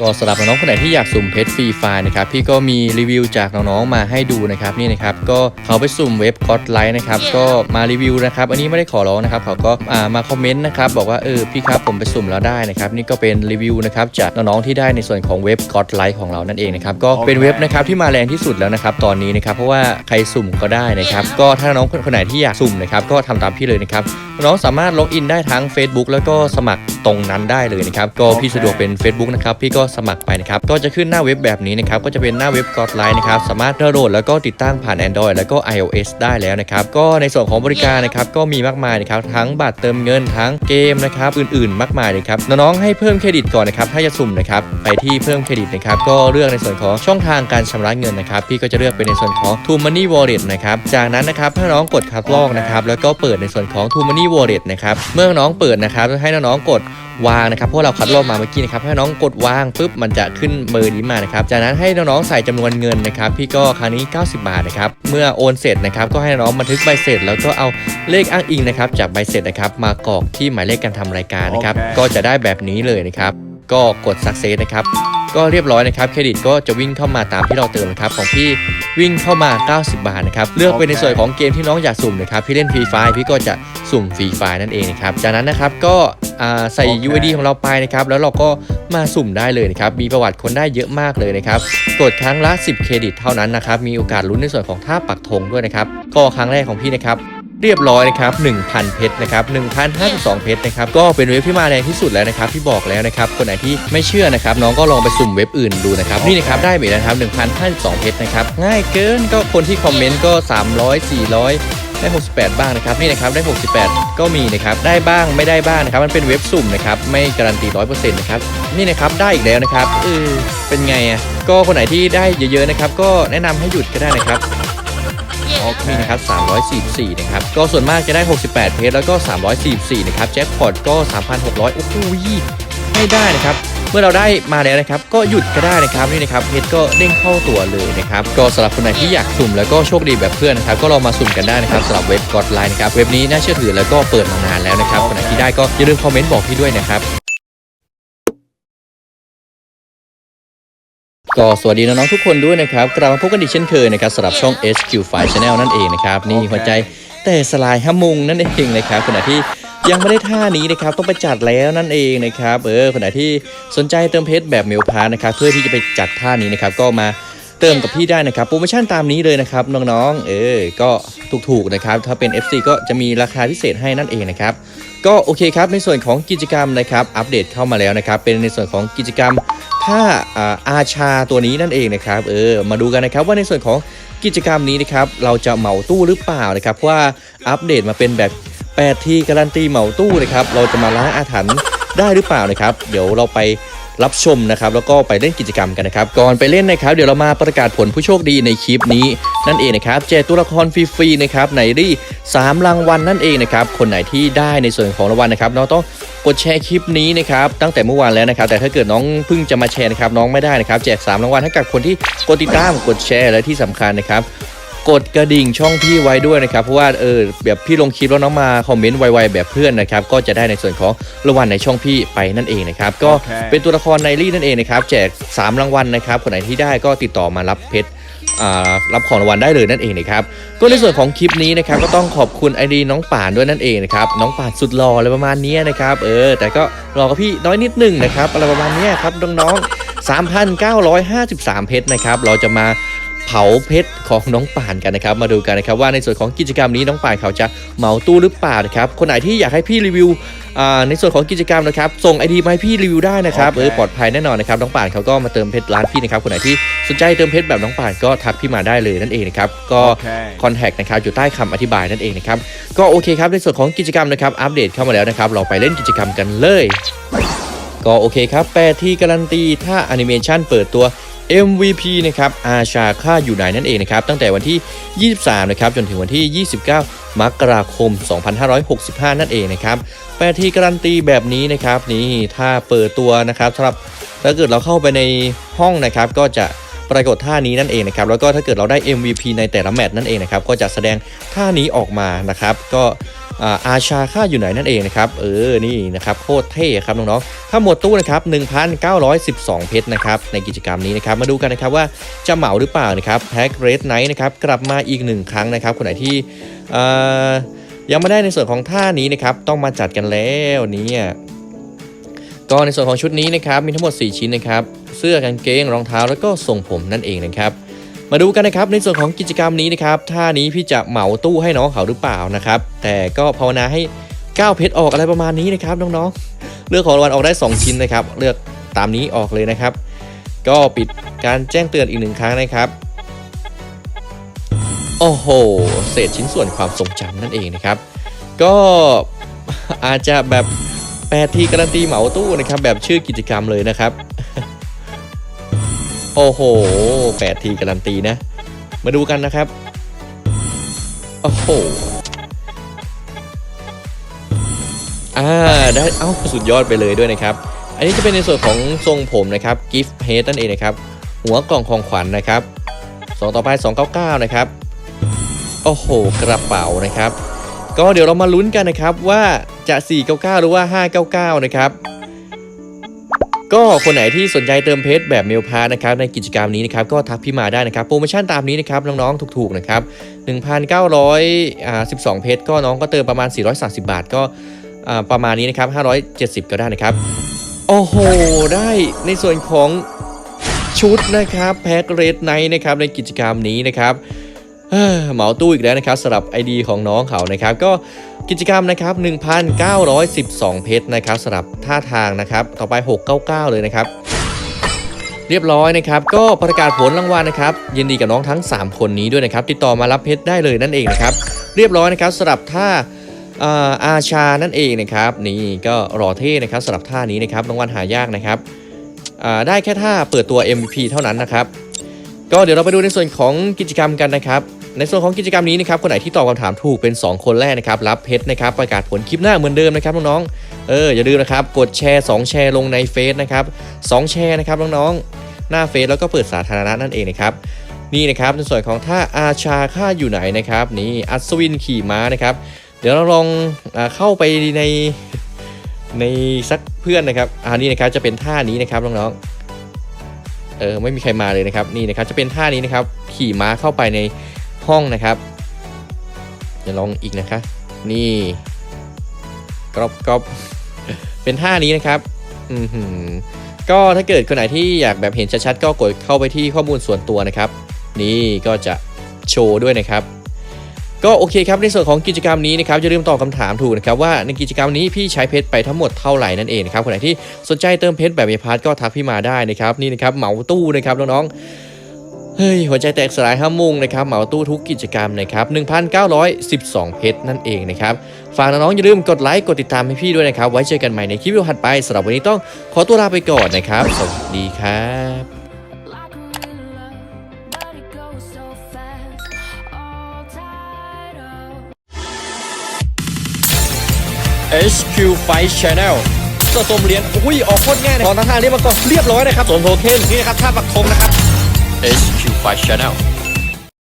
ก็สำหรับน้องๆคนไหนที่อยากสุ่มเพชรฟรีไฟล์นะครับพี่ก็มีรีวิวจากน้องๆมาให้ดูนะครับนี่นะครับก็เขาไปสุ่มเว็บก็อดไลท์นะครับก็มารีวิวนะครับอันนี้ไม่ได้ขอร้องนะครับเขาก็อ่ามาคอมเมนต์นะครับบอกว่าเออพี่ครับผมไปสุ่มแล้วได้นะครับนี่ก็เป็นรีวิวนะครับจากน้องๆที่ได้ในส่วนของเว็บก็อดไลท์ของเรานั่นเองนะครับก็เป็นเว็บนะครับที่มาแรงที่สุดแล้วนะครับตอนนี้นะครับเพราะว่าใครสุ่มก็ได้นะครับก็ถ้าน้องคนไหนที่อยากสุ่มนะครับก็ทำตามพี่เลยนะครับน้องสามารถล็อกอินได้ทั้ง Facebook แล้วก็สมัคร ตรงนั้นได้เลยนะครับก็พี่สะดวกเป็น Facebook นะครับพี่ก็สมัครไปนะครับก็จะขึ้นหน้าเว็บแบบนี้นะครับก็จะเป็นหน้าเว็บ g o d l i n e นะครับสามารถดาวน์โหลดแล้วก็ติดตั้งผ่าน Android แล้วก็ iOS ได้แล้วนะครับก็ในส่วนของบริการนะครับก็มีมากมายนะครับทั้งบัตรเติมเงินทั้งเกมนะครับอื่นๆ มากมายเลยครับน้องๆให้เพิ่มเครดิตก่อนนะครับถ้าจะสุ่มนะครับไปที่เพิ่มเครดิตนะครับก็เลือกในส่วนของช่องทางการชำระเงินนะครับพี่ก็จะเลือกเป็นในส่วนของ True Money Wallet นะครับจากนั้นนะครับถ้น้องกดคัดลอกนะครับแล้วก็เปิดในส่วนของ True Money Wallet นะครับเมื่อน้องเปิดนะครับให้น้องๆกดวางนะครับเพราะเราคัดลอกมาเมื่อกี้นะครับ ให้น้องกดวางปุ๊บมันจะขึ้นเบอร์นี้มานะครับ จากนั้นให้น้องๆใส่จำนวนเงินนะครับ พี่ก็ครั้งนี้ 90 บาทนะครับ เมื่อโอนเสร็จนะครับ ก็ให้น้องบันทึกใบเสร็จ แล้วก็เอาเลขอ้างอิงนะครับ จากใบเสร็จนะครับ มากรอกที่หมายเลขการทำรายการนะครับโอเคก็จะได้แบบนี้เลยนะครับ ก็กด success นะครับ ก็เรียบร้อยนะครับเครดิตก็จะวิ่งเข้ามาตามที่เราเติมนะครับของพี่วิ่งเข้ามา 90 บาทนะครับเลือกไปในส่วนของเกมที่น้องอยากสุ่มนะครับพี่เล่นฟรีไฟพี่ก็จะสุ่มฟรีไฟนั่นเองนะครับจากนั้นนะครับก็อ่าใส่โอเค UID ของเราไปนะครับแล้วเราก็มาสุ่มได้เลยนะครับมีประวัติคนได้เยอะมากเลยนะครับกดครั้งละ 10 เครดิตเท่านั้นนะครับมีโอกาสลุ้นในส่วนของท่าปักธงด้วยนะครับก็ครั้งแรกของพี่นะครับ เรียบร้อยนะครับ1,000 เพชรนะครับ1,052 เพชรนะครับก็เป็นเว็บที่มาแรงที่สุดแล้วนะครับที่บอกแล้วนะครับคนไหนที่ไม่เชื่อนะครับน้องก็ลองไปสุ่มเว็บอื่นดูนะครับนี่นะครับได้ไปแล้วนะครับ1,052 เพชรนะครับง่ายเกินก็คนที่คอมเมนต์ก็ 300 400ได้ 68 บ้างนะครับนี่นะครับได้ 68 ก็มีนะครับได้บ้างไม่ได้บ้างนะครับมันเป็นเว็บสุ่มนะครับไม่การันตี100%นะครับนี่นะครับได้อีกแล้วนะครับเออเป็นไงอะก็คนไหนที่ได้เยอะๆนะครับก็แนะนำให้หยุดก็ได้นะครับ โอเคนี่นะครับ344นะครับก็ส่วนมากจะได้ 68 เพชรแล้วก็ 344นะครับแจ็คพอตก็ 3,600โอ้โหไม่ได้นะครับเมื่อเราได้มาแล้วนะครับ ก็หยุดก็ได้นะครับนี่นะครับเพชรก็เด้งเข้าตัวเลยนะครับ ก็สำหรับคนไหนที่อยากสุ่มแล้วก็โชคดีแบบเพื่อนนะครับ ก็ลองมาสุ่มกันได้นะครับสำหรับเว็บกอดไลน์นะครับ เว็บนี้น่าเชื่อถือแล้วก็เปิดมานานแล้วนะครับคนไหนที่ได้ก็อย่าลืมคอมเมนต์บอกพี่ด้วยนะครับ ก็สวัสดีน้องๆทุกคนด้วยนะครับ กลับมาพบกันอีกเช่นเคยนะครับสำหรับช่อง HQ5 Channel นั่นเองนะครับ นี่หัวใจแต่สลายฮัมมุงนั่นเองนะครับคนไหนที่ยังไม่ได้ท่านี้นะครับต้องไปจัดแล้วนั่นเองนะครับเออคนไหนที่สนใจเติมเพชรแบบเมลพาร์นะครับเพื่อที่จะไปจัดท่านี้นะครับก็มาเติมกับพี่ได้นะครับโปรโมชั่นตามนี้เลยนะครับน้องๆ เออ ก็ถูกๆนะครับ ถ้าเป็น FC ก็จะมีราคาพิเศษให้นั่นเองนะครับ ก็โอเคครับในส่วนของกิจกรรมนะครับ อัปเดตเข้ามาแล้วนะครับ เป็นในส่วนของกิจกรรม ท่าอาชาตัวนี้นั่นเองนะครับเออมาดูกันนะครับว่าในส่วนของกิจกรรมนี้นะครับเราจะเหมาตู้หรือเปล่านะครับเพราะว่าอัปเดตมาเป็นแบบ 8 ทีการันตีเหมาตู้นะครับเราจะมาล้างอาถรรพ์ได้หรือเปล่านะครับ เดี๋ยวเราไปรับชมนะครับแล้วก็ไปเล่นกิจกรรมกันนะครับ ก่อนไปเล่นนะครับ เดี๋ยวเรามาประกาศผลผู้โชคดีในคลิปนี้นั่นเองนะครับแจกตัวละครฟรีๆนะครับในรีสามรางวัลนั่นเองนะครับคนไหนที่ได้ในส่วนของรางวัลนะครับน้องต้อง กดแชร์คลิปนี้นะครับตั้งแต่เมื่อวานแล้วนะครับ แต่ถ้าเกิดน้องเพิ่งจะมาแชร์นะครับน้องไม่ได้นะครับแจก3รางวัลให้กับคนที่กดติดตามกดแชร์และที่สำคัญนะครับกดกระดิ่งช่องพี่ไว้ด้วยนะครับ เพราะว่าเออแบบพี่ลงคลิปแล้วน้องมาคอมเมนต์ไวๆแบบเพื่อนนะครับ ก็จะได้ในส่วนของรางวัลในช่องพี่ไปนั่นเองนะครับ ก็โอเคเป็นตัวละครในรีนั่นเองนะครับ แจก 3 รางวัลนะครับ คนไหนที่ได้ก็ติดต่อมารับเพชรอ่า รับของรางวัลได้เลยนั่นเองนะครับก็ในส่วนของคลิปนี้นะครับก็ต้องขอบคุณไอดีน้องป่านด้วยนั่นเองนะครับน้องป่านสุดหล่ออะไรประมาณนี้นะครับเออแต่ก็รอกับพี่น้อยนิดหนึ่งนะครับอะไรประมาณนี้ครับน้องๆ3,953 เพชรนะครับเราจะมา เผาเพชรของน้องป่านกันนะครับ มาดูกันนะครับว่าในส่วนของกิจกรรมนี้น้องป่านเขาจะเหมาตู้หรือเปล่านะครับคนไหนที่อยากให้พี่รีวิวอ่าในส่วนของกิจกรรมนะครับส่งไอดีมาให้พี่รีวิวได้นะครับโอเคเออปลอดภัยแน่นอนนะครับน้องป่านเขาก็มาเติมเพชรร้านพี่นะครับคนไหนที่สนใจเติมเพชรแบบน้องป่านก็ทักพี่มาได้เลยนั่นเองนะครับก็โอเคคอนแทคนะครับอยู่ใต้คำอธิบายนั่นเองนะครับก็โอเคครับในส่วนของกิจกรรมนะครับอัปเดตเข้ามาแล้วนะครับเราไปเล่นกิจกรรมกันเลยก็โอเคครับแปรที่การันตีถ้าแอนิเมชันเปิดตัว MVP นะครับอาชาค่าอยู่ไหนนั่นเองนะครับตั้งแต่วันที่ 23 นะครับจนถึงวันที่ 29 มกราคม 2565 นั่นเองนะครับแปรที่การันตีแบบนี้นะครับนี่ถ้าเปิดตัวนะครับสำหรับถ้าเกิดเราเข้าไปในห้องนะครับก็จะปรากฏท่านี้นั่นเองนะครับแล้วก็ถ้าเกิดเราได้ MVP ในแต่ละแมตช์นั่นเองนะครับก็จะแสดงท่านี้ออกมานะครับก็ อาชาค่าอยู่ไหนนั่นเองนะครับเออนี่นะครับโคตรเท่ครับน้องๆถ้าหมดตู้นะครับ1,912 เพชรนะครับในกิจกรรมนี้นะครับมาดูกันนะครับว่าจะเหมาหรือเปล่านะครับแพ็กเรดไนท์นะครับกลับมาอีกหนึ่งครั้งนะครับคนไหนที่ยังไม่ได้ในส่วนของท่านี้นะครับต้องมาจัดกันแล้วเนี่ยก็ในส่วนของชุดนี้นะครับมีทั้งหมด 4 ชิ้นนะครับเสื้อกางเกงรองเท้าแล้วก็ทรงผมนั่นเองนะครับ มาดูกันนะครับในส่วนของกิจกรรมนี้นะครับท่านี้พี่จะเหมาตู้ให้น้องเขาหรือเปล่านะครับ แต่ก็ภาวนาให้9เพชรออกอะไรประมาณนี้นะครับน้องๆ เลือกของรางวัลออกได้ 2 ชิ้นนะครับ เลือกตามนี้ออกเลยนะครับ ก็ปิดการแจ้งเตือนอีกหนึ่งครั้งนะครับโอ้โหเศษชิ้นส่วนความทรงจำนั่นเองนะครับ ก็อาจจะแบบ8ทีการันตีเหมาตู้นะครับแบบชื่อกิจกรรมเลยนะครับ โอ้โห8ทีการันตีนะ มาดูกันนะครับ โอ้โหอ่าได้เอ้าสุดยอดไปเลยด้วยนะครับ อันนี้จะเป็นในส่วนของทรงผมนะครับ gift head นั่นเองนะครับ หัวกล่องของขวัญนะครับสองต่อไป 299 นะครับ โอ้โห กระเป๋านะครับ ก็เดี๋ยวเรามาลุ้นกันนะครับว่าจะ 499 หรือว่า 599 นะครับ ก็คนไหนที่สนใจเติมเพชรแบบเมลพานะครับในกิจกรรมนี้นะครับก็ทักพี่มาได้นะครับโปรโมชั่นตามนี้นะครับน้องๆถูกๆนะครับ1,912 เพชรก็น้องก็เติมประมาณ 430 บาทก็อ่าประมาณนี้นะครับ570 ก็ได้นะครับ โอ้โห ได้ในส่วนของชุดนะครับแพ็คเรดไนท์นะครับในกิจกรรมนี้นะครับ เหมาตู้อีกแล้วนะครับสำหรับ ID ของน้องเขานะครับ ก็กิจกรรมนะครับ 1,912 เพชรนะครับสำหรับท่าทางนะครับ ต่อไป 699 เลยนะครับ เรียบร้อยนะครับ ก็ประกาศผลรางวัลนะครับยินดีกับน้องทั้ง 3 คนนี้ด้วยนะครับ ติดต่อมารับเพชรได้เลยนั่นเองนะครับ เรียบร้อยนะครับสำหรับท่าอาอาชานั่นเองนะครับ นี่ก็รอเท่นะครับสำหรับท่านี้นะครับรางวัลหายากนะครับได้แค่ท่าเปิดตัว MVP เท่านั้นนะครับ ก็เดี๋ยวเราไปดูในส่วนของกิจกรรมกันนะครับ ในส่วนของกิจกรรมนี้นะครับคนไหนที่ตอบคำถามถูกเป็น 2 คนแรกนะครับรับเพชรนะครับประกาศผลคลิปหน้าเหมือนเดิมนะครับน้องๆเอออย่าลืมนะครับกดแชร์ 2 แชร์ลงในเฟซนะครับ2แชร์นะครับน้องๆหน้าเฟซแล้วก็เปิดสาธารณะนั่นเองนะครับนี่นะครับในส่วนของท่าอาชาค่าอยู่ไหนนะครับนี่อัศวินขี่ม้านะครับ เดี๋ยวเราลองอเข้าไปในในสักเพื่อนนะครับอันนี้นะครับจะเป็นท่านี้นะครับน้องๆเออไม่มีใครมาเลยนะครับนี่นะครับจะเป็นท่านี้นะครับขี่ม้าเข้าไปใน ห้องนะครับเดี๋ยวลองอีกนะคะ นี่กรอบกรอบเป็นท่านี้นะครับอือหือก็ถ้าเกิดคนไหนที่อยากแบบเห็นชัดๆก็กดเข้าไปที่ข้อมูลส่วนตัวนะครับ นี่ก็จะโชว์ด้วยนะครับ ก็โอเคครับในส่วนของกิจกรรมนี้นะครับอย่าลืมตอบคำถามถูกนะครับว่าในกิจกรรมนี้พี่ใช้เพชรไปทั้งหมดเท่าไหร่นั่นเองนะครับคนไหนที่สนใจเติมเพชรแบบเอพาร์ก็ทักพี่มาได้นะครับนี่นะครับเหมาตู้นะครับน้องๆ เฮ้ย หัวใจแตกสลายห้ามุงนะครับเหมาตู้ทุกกิจกรรมนะครับ1,912 เพชรนั่นเองนะครับ ฝากน้องๆอย่าลืมกดไลค์ กดติดตามให้พี่ด้วยนะครับ ไว้เจอกันใหม่ในคลิปวิดีโอถัดไปสำหรับวันนี้ต้องขอตัวลาไปก่อนนะครับ สวัสดีครับ HQ Fight Channel สะสมเหรียญอุ้ย ออกโคตรง่ายเลยตอนท่านี้มันก็เรียบร้อยนะครับสมโทเค็นนี่นะครับท่าปักธงนะครับ HQ Fight Channel